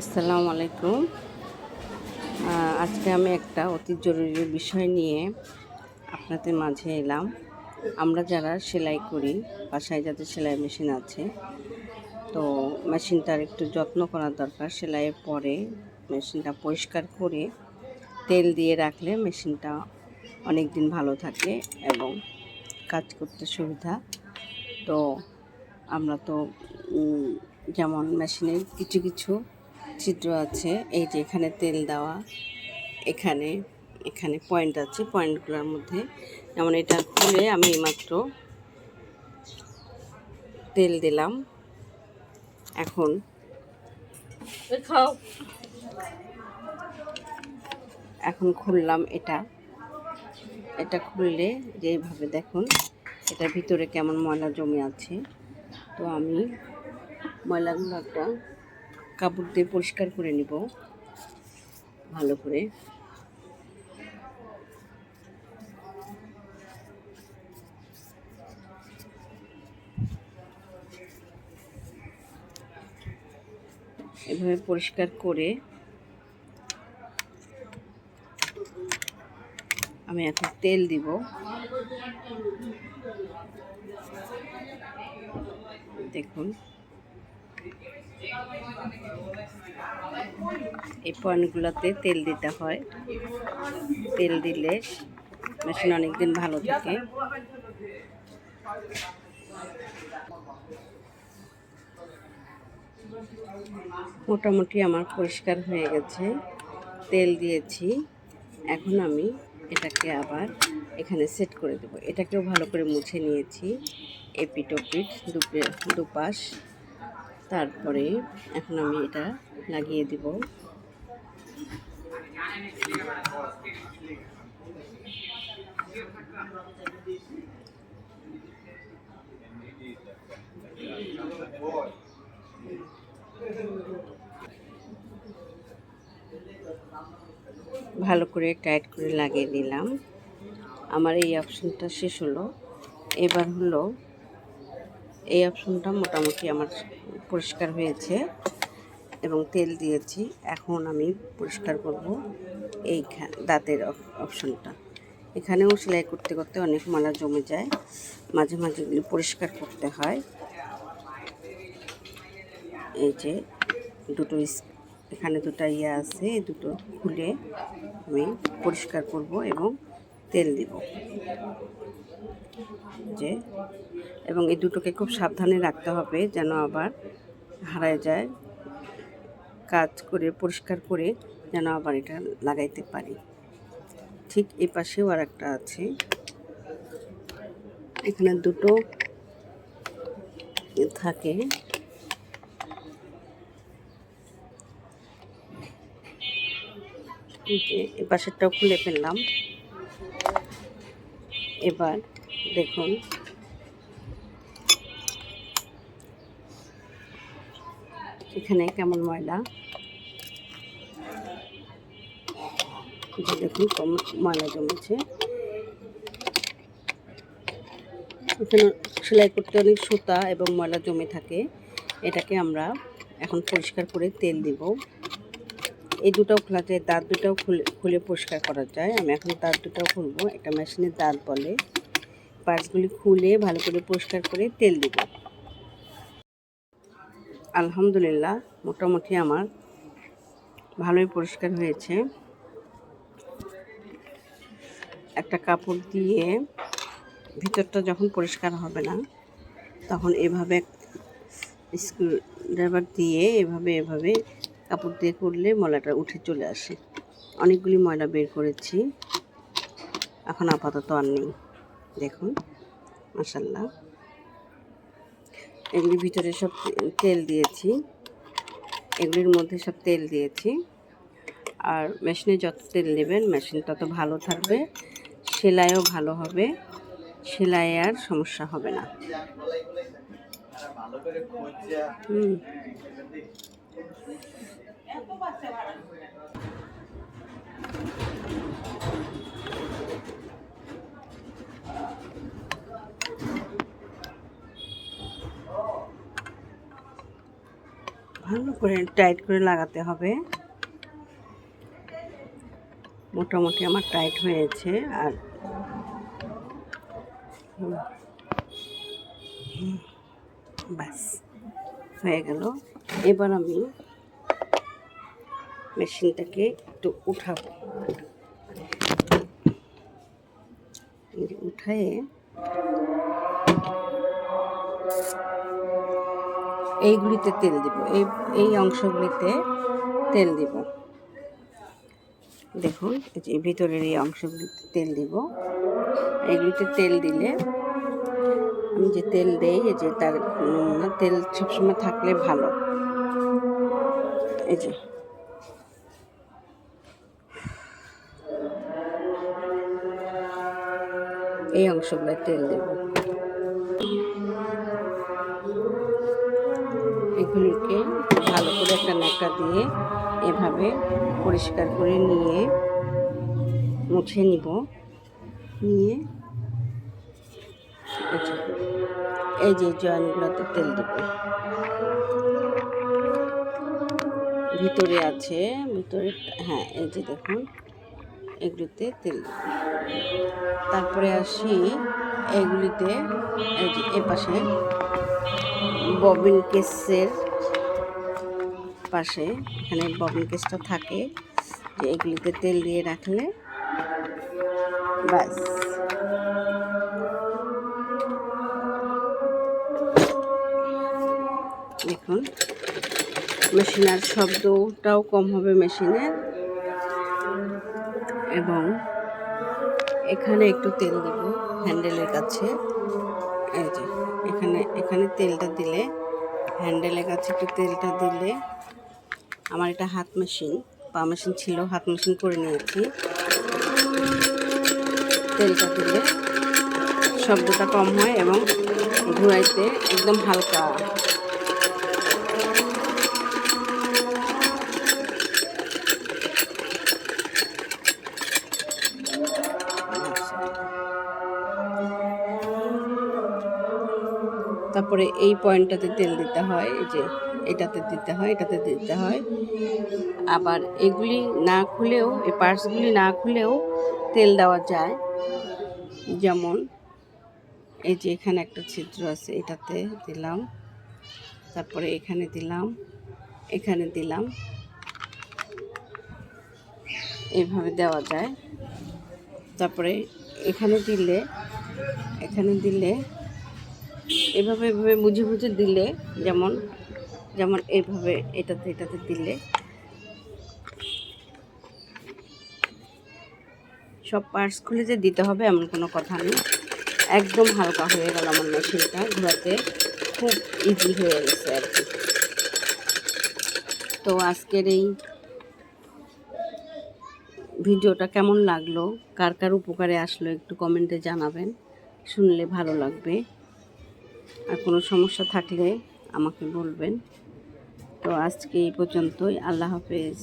আসসালামু আলাইকুম। আজকে আমি একটা অতি জরুরি বিষয় নিয়ে আপনাদের মাঝে এলাম। আমরা যারা সেলাই করি, বাসায় যাদের সেলাই মেশিন আছে, তো মেশিনটার একটু যত্ন করার দরকার। সেলাইয়ের পরে মেশিনটা পরিষ্কার করে তেল দিয়ে রাখলে মেশিনটা অনেক দিন ভালো থাকে এবং কাজ করতে সুবিধা। তো আমরা তো যেমন মেশিনের কিছু কিছু ছিদ্র আছে এই যে এখানে তেল দেওয়া এখানে এখানে পয়েন্ট আছে পয়েন্টগুলোর মধ্যে। যেমন এটা খুলে আমি মাত্র তেল দিলাম। এখন খাও। এখন খুললাম এটা। এটা খুললে যেভাবে দেখুন এটার ভিতরে কেমন ময়লা জমে আছে। তো আমি ময়লাগুলো একটা কাপড় দিয়ে পরিষ্কার করে নিব। ভালো করে। এভাবে পরিষ্কার করে আমি এখন তেল দিব। দেখুন। এই পয়েন্টগুলোতে তেল দিতে হয়। তেল দিলে মেশিন অনেক দিন ভালো থাকে। মোটামুটি আমার পরিষ্কার হয়ে গেছে। তেল দিয়েছি। এখন আমি এটাকে আবার এখানে সেট করে দেব। এটাকেও ভালো করে মুছে নিয়েছি। এপিট ওপিট দুপে দুপাশ। তারপরে এখন আমি এটা লাগিয়ে দিব। ভালো করে টাইট করে লাগিয়ে দিলাম। আমার এই অপশনটা শেষ হলো। এবার হলো এই অপশনটা মোটামুটি আমার পরিষ্কার হয়েছে এবং তেল দিয়েছি। এখন আমি পরিষ্কার করব এই দাঁতের অপ- অপশনটা। এখানেও সেলাই করতে করতে অনেক ময়লা জমে যায়। মাঝে মাঝে পরিষ্কার করতে হয়। এই যে দুটো এখানে দুটো ইয়ে আছে, এই দুটো খুলে আমি পরিষ্কার করব এবং তেল দিব। যে, এবং এই দুটোকে খুব সাবধানে রাখতে হবে যেন আবার হারায় যায়। কাজ করে, পরিষ্কার করে যেন আবার এটা লাগাইতে পারি। ঠিক এই পাশেও আর একটা আছে। এখানে দুটো থাকে। এ পাশেরটাও খুলে ফেললাম। এবার দেখুন। এখানে কেমন ময়লা? দেখুন কম ময়লা জমেছে। এখানে সেলাই করতে অনেক সুতা এবং ময়লা জমে থাকে। এটাকে আমরা এখন পরিষ্কার করে তেল দিব। এই দুটাও খোলা যায় দাঁত দুটাও খুলে খুলে পরিষ্কার করা যায়। আমি এখন দাঁত দুটাও খুলবো। একটা মেশিনের দাঁত বলে। পার্টসগুলি খুলে ভালো করে পরিষ্কার করে তেল দিব। আলহামদুলিল্লাহ, মোটামুটি আমার ভালোই পরিষ্কার হয়েছে। একটা কাপড় দিয়ে ভিতরটা যখন পরিষ্কার হবে না, তখন এভাবে স্ক্রু ড্রাইভার দিয়ে এভাবে এভাবে কাপড় দিয়ে করলে ময়লাটা উঠে চলে আসে। অনেকগুলি ময়লা বের করেছি। এখন আপাতত আর নেই। দেখুন মাসাল্লাহ এগুলির ভিতরে সব তেল দিয়েছি। এগুলির মধ্যে সব তেল দিয়েছি। আর মেশিনে যত তেল নেবেন, মেশিন তত ভালো থাকবে। সেলাইও ভালো হবে। সেলাই আর সমস্যা হবে না। হুম। ভালো করে টাইট করে লাগাতে হবে। মোটামুটি আমার টাইট হয়েছে আর ব্যাস হয়ে গেল। এবার আমি মেশিনটাকে একটু উঠাবো। উঠায়ে এইগুলিতে তেল দিব। এই এই অংশগুলিতে তেল দিব। দেখুন যে ভিতরের এই অংশগুলিতে তেল দিব। এগুলিতে তেল দিলে আমি যে তেল দেই, এই যে তার তেল সবসময় থাকলে ভালো। এই যে এই অংশগুলোয় তেল দেব। এগুলিকে ভালো করে একটা ন্যাকা দিয়ে এভাবে পরিষ্কার করে নিয়ে মুছে নিব। নিয়ে এই যে জয়েন্টগুলোতে তেল দেব। ভিতরে আছে, ভিতরে হ্যাঁ এই যে দেখুন। এগুলিতে তেল তারপরে আসি এগুলিতে এ পাশে, ববিন কেসের পাশে, এখানে ববিন কেসটা থাকে, যে এগুলিতে তেল দিয়ে রাখলে বাস দেখুন, মেশিনের শব্দটাও কম হবে মেশিনের। এবং এখানে একটু তেল দেব হ্যান্ডেলের কাছে। এই যে, এখানে এখানে তেলটা দিলে, হ্যান্ডেলের কাছে একটু তেলটা দিলে আমার এটা হাত মেশিন, পা মেশিন ছিল, হাত মেশিন করে নিয়েছি। তেলটা দিলে শব্দটা কম হয় এবং ঘুরাইতে একদম হালকা তারপরে এই পয়েন্টটাতে তেল দিতে হয়, এই যে এটাতে দিতে হয়, এটাতে দিতে হয়। আবার এগুলি না খুলেও, এই পার্টসগুলি না খুলেও তেল দেওয়া যায়। যেমন এই যে এখানে একটা ছিদ্র আছে, এটাতে দিলাম। তারপরে এখানে দিলাম এখানে দিলাম। এইভাবে দেওয়া যায়। তারপরে এখানে দিলে এখানে দিলে এভাবে এভাবে বুঝে বুঝে দিলে, যেমন যেমন এইভাবে এটাতে এটাতে দিলে, সব পার্টস খুলে যে দিতে হবে এমন কোনো কথা নেই। একদম হালকা হয়ে গেল আমার মেশিনটা ঘোরাতে খুব ইজি হয়ে গেছে আর কি। তো আজকের এই ভিডিওটা কেমন লাগল? কার কার উপকারে আসলো একটু কমেন্টে জানাবেন। শুনলে ভালো লাগবে। আর কোনো সমস্যা থাকলে আমাকে বলবেন। তো আজকে এই পর্যন্তই। আল্লাহ হাফেজ।